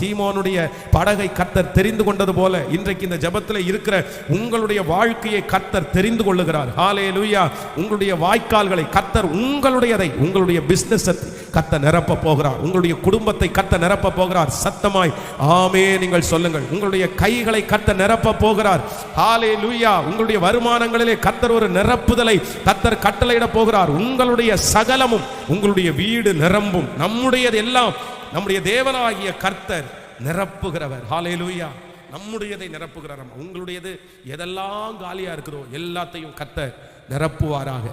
சீமோனுடைய படகை கத்தர் தெரிந்து கொண்டது போல இன்றைக்கு இந்த ஜெபத்தில் இருக்கிற உங்களுடைய வாழ்க்கையை கத்தர் தெரிந்து கொள்ளுகிறார். ஹாலே லூயா உங்களுடைய வாய்க்கால்களை கத்தர் உங்களுடையதை உங்களுடைய பிஸ்னஸ் கத்த நிரப்ப போகிறார். உங்களுடைய குடும்பத்தை கத்த நிரப்ப போகிறார். சத்தமாய் ஆமே நீங்கள் சொல்லுங்கள். உங்களுடைய கைகளை கத்த நிரப்ப போகிறார். ஹாலே லூயா உங்களுடைய வருமானங்களிலே கத்தர் ஒரு நிரப்புதலை கத்தர் கட்டளையிட போகிறார். உங்களுடைய சகலமும் உங்களுடைய வீடு நிரம்பும். நம்முடையது எல்லாம் நம்முடைய தேவனாகிய கர்த்தர் நிரப்புகிறவர். ஹாலே லூயா நம்முடையதை நிரப்புகிறார் உங்களுடையது எதெல்லாம் காலியா இருக்குதோ எல்லாத்தையும் கத்த நிரப்புவாராக.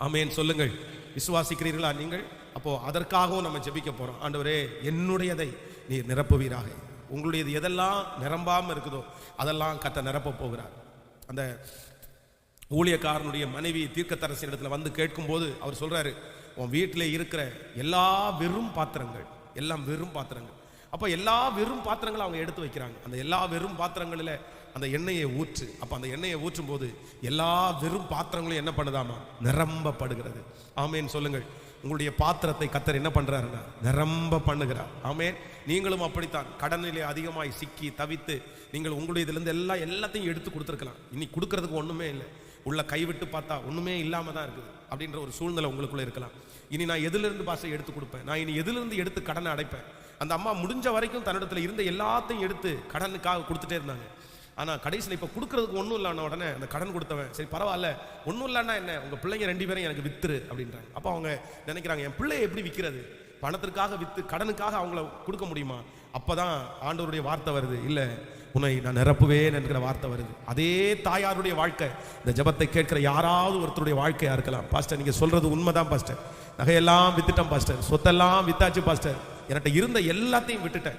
ஆமேன். சொல்லுங்கள். விசுவாசிக்கிறீர்களா நீங்கள்? அப்போ அதற்காகவும் நம்ம ஜெபிக்க போறோம். ஆண்டவரே என்னுடையதை நீர் நிரப்புவீராக. உங்களுடையது எதெல்லாம் நிரம்பாம இருக்குதோ அதெல்லாம் கத்த நிரப்ப போகிறார். அந்த ஊழியக்காரனுடைய மனைவி தீர்க்கத்தரசின் இடத்துல வந்து கேட்கும்போது அவர் சொல்றாரு உன் வீட்டில் இருக்கிற எல்லா வெறும் பாத்திரங்கள் எல்லாம் வெறும் பாத்திரங்கள். அப்போ எல்லா வெறும் பாத்திரங்களும் அவங்க எடுத்து வைக்கிறாங்க. அந்த எல்லா வெறும் பாத்திரங்களில் அந்த எண்ணெயை ஊற்று. அப்போ அந்த எண்ணெயை ஊற்றும் போது எல்லா வெறும் பாத்திரங்களும் என்ன பண்ணுதாமா? நிரம்பப்படுகிறது. ஆமேன். சொல்லுங்கள். உங்களுடைய பாத்திரத்தை கத்தர் என்ன பண்ணுறாருன்னா நிரம்ப பண்ணுகிறார். ஆமேன். நீங்களும் அப்படித்தான். கடனிலே அதிகமாய் சிக்கி தவித்து நீங்கள் உங்களுடைய இதுலேருந்து எல்லாம் எல்லாத்தையும் எடுத்து கொடுத்துருக்கலாம். இனி கொடுக்கறதுக்கு ஒன்றுமே இல்லை. உள்ள கைவிட்டு பார்த்தா ஒன்றுமே இல்லாமல் தான் இருக்குது. அப்படின்ற ஒரு சூழ்நிலை உங்களுக்குள்ளே இருக்கலாம். இனி நான் எதிலிருந்து பாசை எடுத்து கொடுப்பேன்? நான் இனி எதிலிருந்து எடுத்து கடனை அடைப்பேன்? அந்த அம்மா முடிஞ்ச வரைக்கும் தன்னிடத்தில் இருந்த எல்லாத்தையும் எடுத்து கடனுக்காக கொடுத்துட்டே இருந்தாங்க. ஆனால் கடைசியில் இப்போ கொடுக்கறதுக்கு ஒன்றும் இல்லைன்னா உடனே அந்த கடன் கொடுத்தவன் சரி பரவாயில்ல. ஒன்றும் இல்லைன்னா என்ன? உங்கள் பிள்ளைங்க ரெண்டு பேரும் எனக்கு வித்துரு அப்படின்றாங்க. அப்போ அவங்க நினைக்கிறாங்க என் பிள்ளையை எப்படி விற்கிறது பணத்திற்காக விற்று கடனுக்காக அவங்கள கொடுக்க முடியுமா? அப்போ தான் ஆண்டவருடைய வார்த்தை வருது. இல்லை உன்னை நான் நிரப்புவேன் என்கிற வார்த்தை வருது. அதே தாயாருடைய வாழ்க்கை இந்த ஜெபத்தை கேட்கிற யாராவது ஒருத்தருடைய வாழ்க்கையா இருக்கலாம். பாஸ்டர் நீங்க சொல்றது உண்மைதான் பாஸ்டர் நகையெல்லாம் வித்துட்டேன் பாஸ்டர் சொத்தெல்லாம் வித்தாச்சு பாஸ்டர் என்கிட்ட இருந்த எல்லாத்தையும் விட்டுட்டேன்.